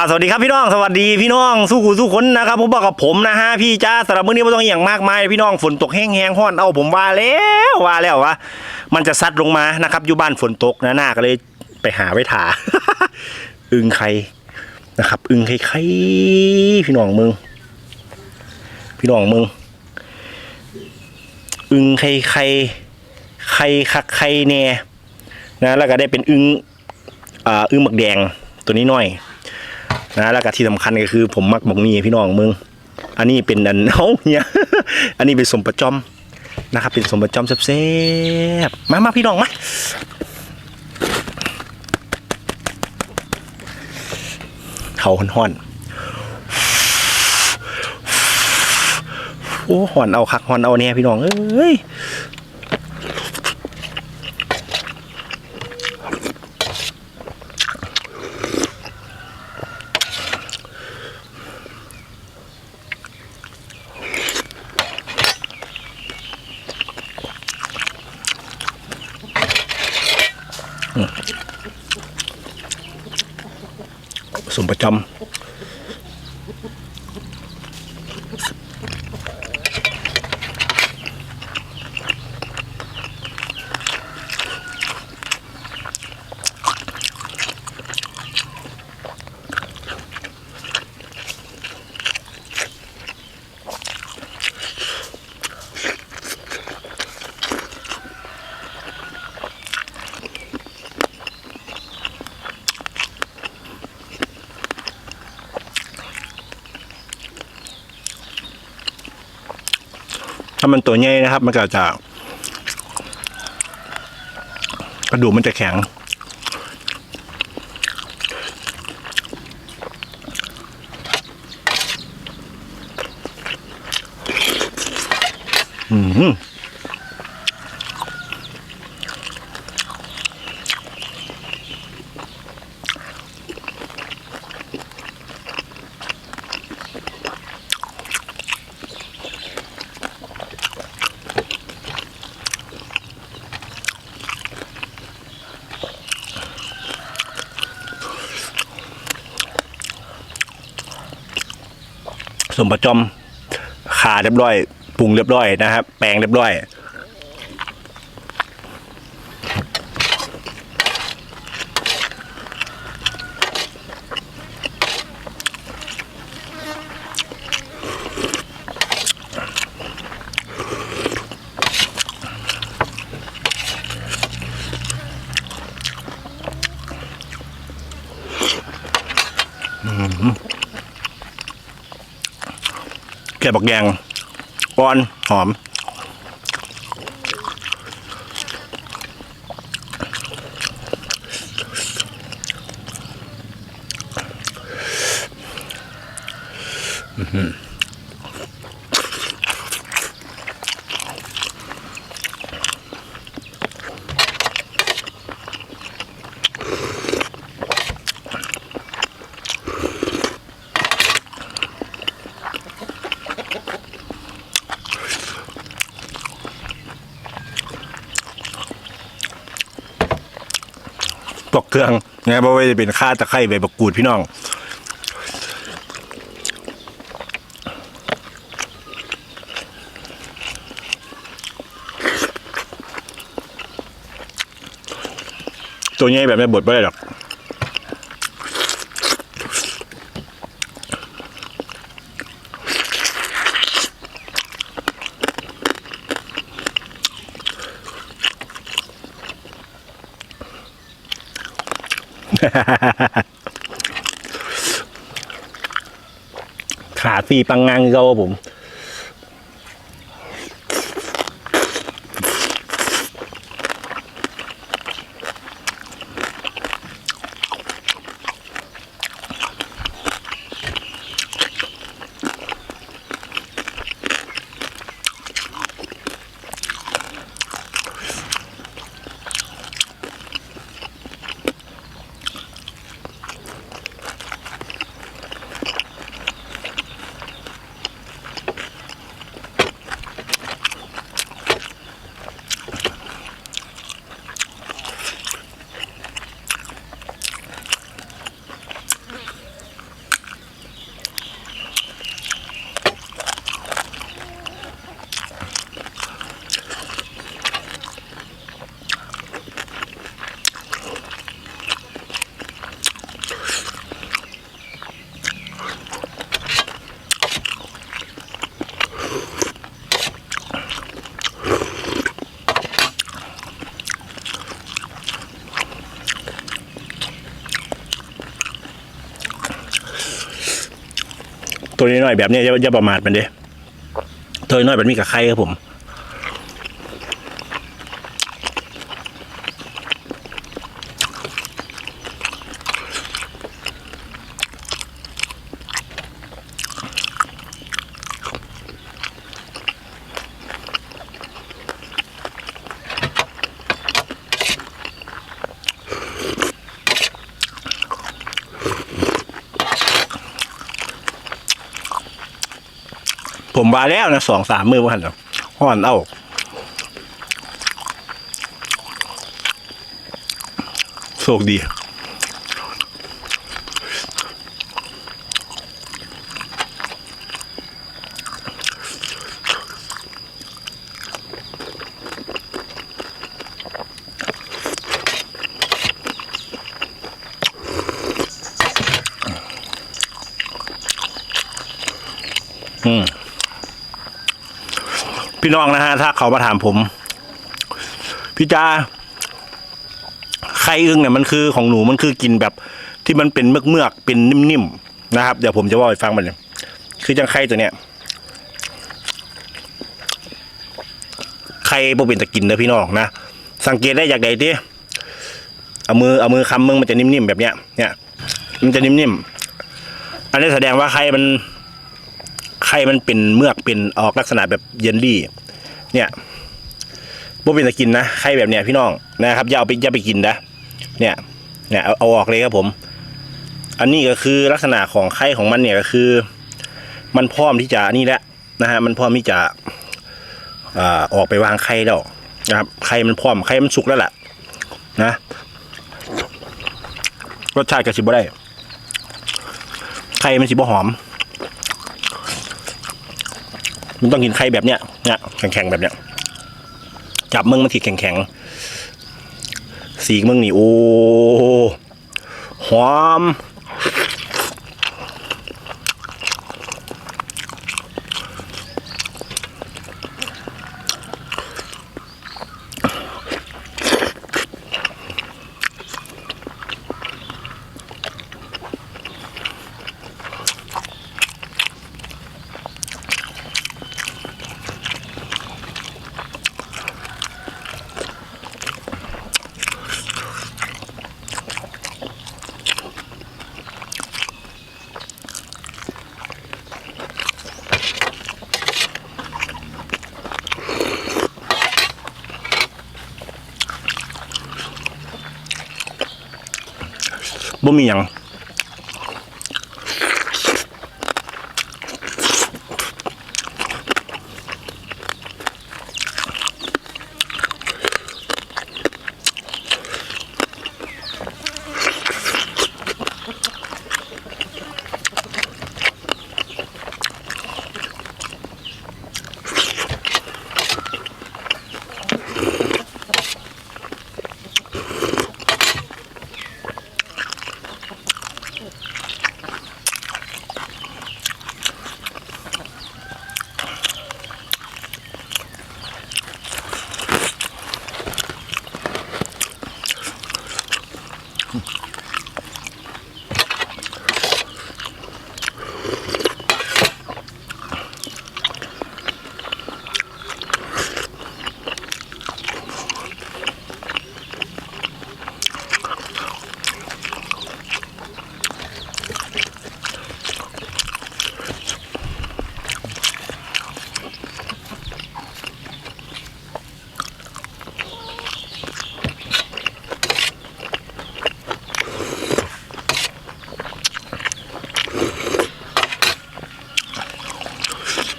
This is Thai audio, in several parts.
ครับสวัสดีครับพี่น้องสวัสดีพี่น้องสู้กูสู้คนนะครับผมบอกกับผมนะฮะพี่จ้าสำหรับมื้อนี้ไม่ต้องอหย่างมากมายพี่น้องฝนตกแห้งๆห้งห่อนเอาผมว่าแล้วว่าแล้วว่ามันจะซัดลงมานะครับอยู่บ้านฝนตกนะหน้าก็เลยไปหาไว้ถาอึงไข่นะครับ อึงไข่ไข่พี่น้องมึง พี่น้องมึง อึงไข่ไข่ไข่คักไข่แน่นะแล้วก็ได้เป็นอึงอ่าอึงหมักแดงตัวนี้หน่อย นะแล้วก็ที่สำคัญก็คือ ผมมักบอกนี่พี่น้องมึง อันนี้เป็นอันเอ้าเนี่ยอันนี้เป็นสมประจอมนะครับเป็นสมประจอมแซ่บๆมามาพี่น้องมาเขาห่อนโอ้ห่อนเอาคักห่อนเอาเนี่ยพี่น้องเอ้ย ประจอ ถ้ามันตัวใหญ่นะครับ มันก็จะ กระดูกมันจะแข็ง อืม สมประจอมขาเรียบร้อยปรุงเรียบร้อยนะครับ แปลงเรียบร้อย แกะบักแยงอ่อนหอม ตกเครื่องนะเพราะว่าจะเป็นข้าตะไคร้ใบบักกูดพี่น้องตัวใหญ่แบบไม่บดไม่ได้หรอก ขาฟีปังงังเขาผม ตัวน้อยๆแบบเนี้ยอย่าอย่าประมาทมันเด้ตัวน้อยแบบนี้กับใครครับผม ผมว่าแล้วนะสองสามมือว่าหันห่อนเอาโชคดี พี่น้องนะฮะถ้าเขามาถามผม พี่จาไข่อึ้งเนี่ยมันคือของหนูมันคือกินแบบที่มันเป็นเมือกเมือกเป็นนิ่มๆนะครับ เดี๋ยวผมจะว่าให้ฟังมันเลยคือจังไข่ตัวเนี้ยไข่บ่เป็นตะกินนะพี่น้องนะสังเกตได้จากใดที่เอามือเอามือคำมึงมันจะนิ่มๆแบบเนี้ยเนี่ย มันจะนิ่มๆอันนี้แสดงว่าไข่มัน ไข่มันเป็นเมือกเป็นออกลักษณะแบบเยลลี่ เนี่ยบ่เป็นตะกินนะไข่แบบเนี้ยพี่น้องนะครับอย่าเอาไปอย่าไปกินนะเนี่ยเนี่ยเอาเอาออกเลยครับผม อันนี้ก็คือลักษณะของไข่ของมันเนี่ยก็คือ มันพร้อมที่จะนี่แหละนะฮะมันพร้อมที่จะอ่าออกไปวางไข่แล้วนะครับไข่มันพร้อมไข่มันสุกแล้วแหละนะรสชาติก็สิบ่ได้ไข่มันสิบ่หอม มันต้องกินไข่แบบเนี้ยเนี่ยแข็งๆแบบเนี้ย จับมึงมันขีดแข็งๆสีมึงนี่โอ้หอม บ่มีหยัง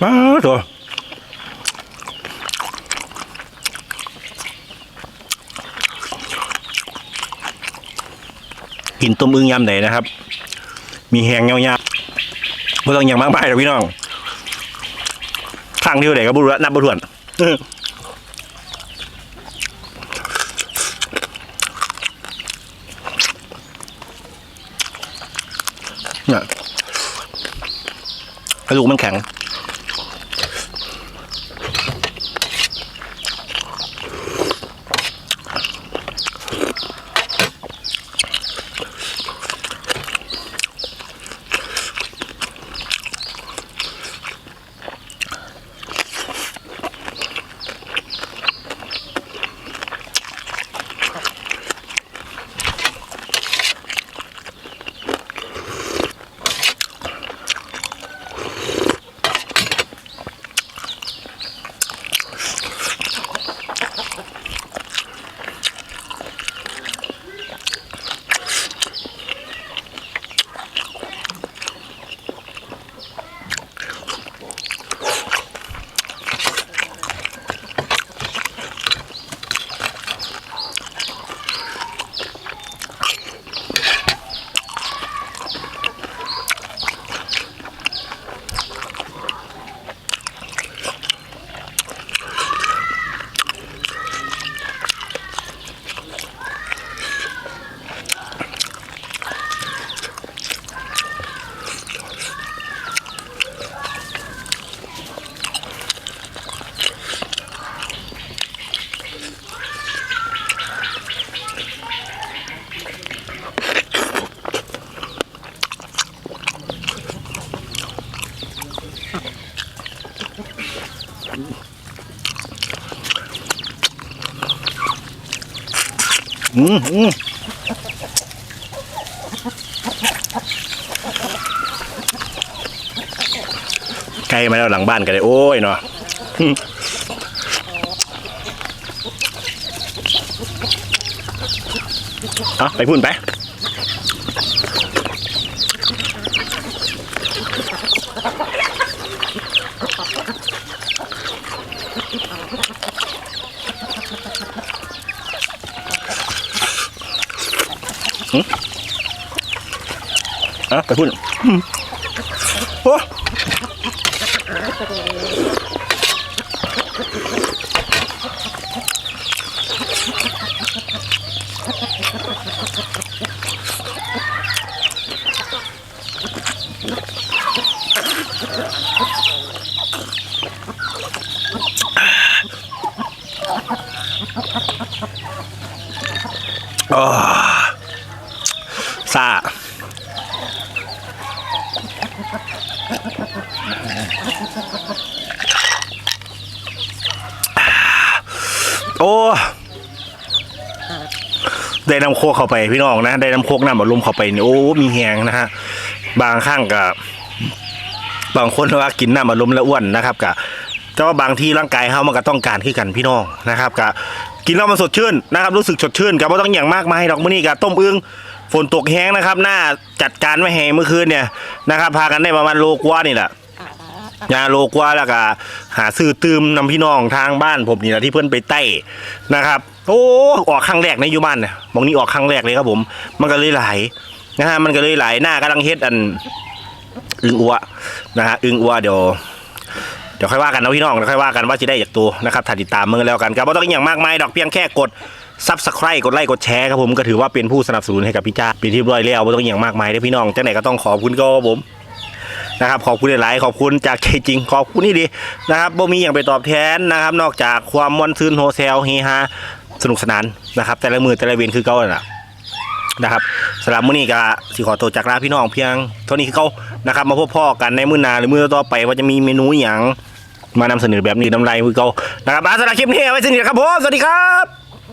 มาตัว กินต้มอึ่งยำไหนนะครับ มีแหงเงาๆไม่ต้องอย่างมากมายหรอกพี่น้องทางที่ไหนก็บุรุษนับบุรุษ อืมอืมใกล้มาแล้วหลังบ้านกันเลยโอ้ยเนาะอืมเอาไปพุ่นไป อะไปพุ่น โอ้ได้น้ำโคกเข้าไปพี่น้องนะ ได้น้ำโคกน้ำอัดลมเข้าไปนี่โอ้ มีแหงนะฮะ บางข้างกับบางคนว่ากินน้ำอัดลมแล้วอ้วนนะครับกับแต่ว่าบางที่ร่างกายเขามันก็ต้องการขึ้นกันพี่น้องนะครับกับกินแล้วมันสดชื่นนะครับรู้สึกสดชื่นกับว่าต้องอย่างมากมายดอกมื้อนี้กับต้มอึ้งฝนตกแห้งนะครับ หน้าจัดการไม่แห้งเมื่อคืนเนี่ยนะครับ พากันได้ประมาณโลกว่านี่แหละ ยาโลกว่าแล้วก็หาซื้อตืมนำพี่น้องทางบ้านผมนี่แหละที่เพื่อนไปไต้นะครับ โอ้ออกครั้งแรกในอยูบ้านเนี่ยมองนี้ออกครั้งแรกเลยครับผม มันก็เลยไหลายนะฮะมันก็เลยไหลายหน้ากำลังเฮ็ดอันอึงอัวนะฮะอึงอัวเดี๋ยวเดี๋ยวค่อยว่ากันนะพี่น้องเดี๋ยวค่อยว่ากันว่าจะได้จากตัวนะครับถ้าติดตามมือแล้วกันครับไม่ต้องอย่างมากมายดอกเพียงแค่กดซับสไครต์กดไลค์กดแชร์ครับผมก็ถือว่าเป็นผู้สนับสนุนให้กับพี่จ้าเป็นที่รียบร้อยแล้วไม่ต้องอย่างมากมายเด้พี่น้องจังไหนก็ต้องขอบคุณก็ผม นะครับขอบคุณหลายๆขอบคุณจากใจจริงขอบคุณนี่ดีนะครับบ่มีอย่างไปตอบแทนนะครับ นอกจากความมวนซืนโฮเซลเฮฮาสนุกสนานนะครับ แต่ละมือแต่ละเวนคือเก่านั่นล่ะนะครับสำหรับมื้อนี้ก็สิขอตัวจากลาพี่น้องเพียงเท่านี้คือเก่านะครับ มาพบพ่อกันในมื้อหน้าหรือมื้อต่อไปว่าจะมีเมนูอย่างมานำเสนอแบบนี้น้ำลายคือเก่านะครับสำหรับคลิปนี้ไว้สนิทครับผมสวัสดีครับ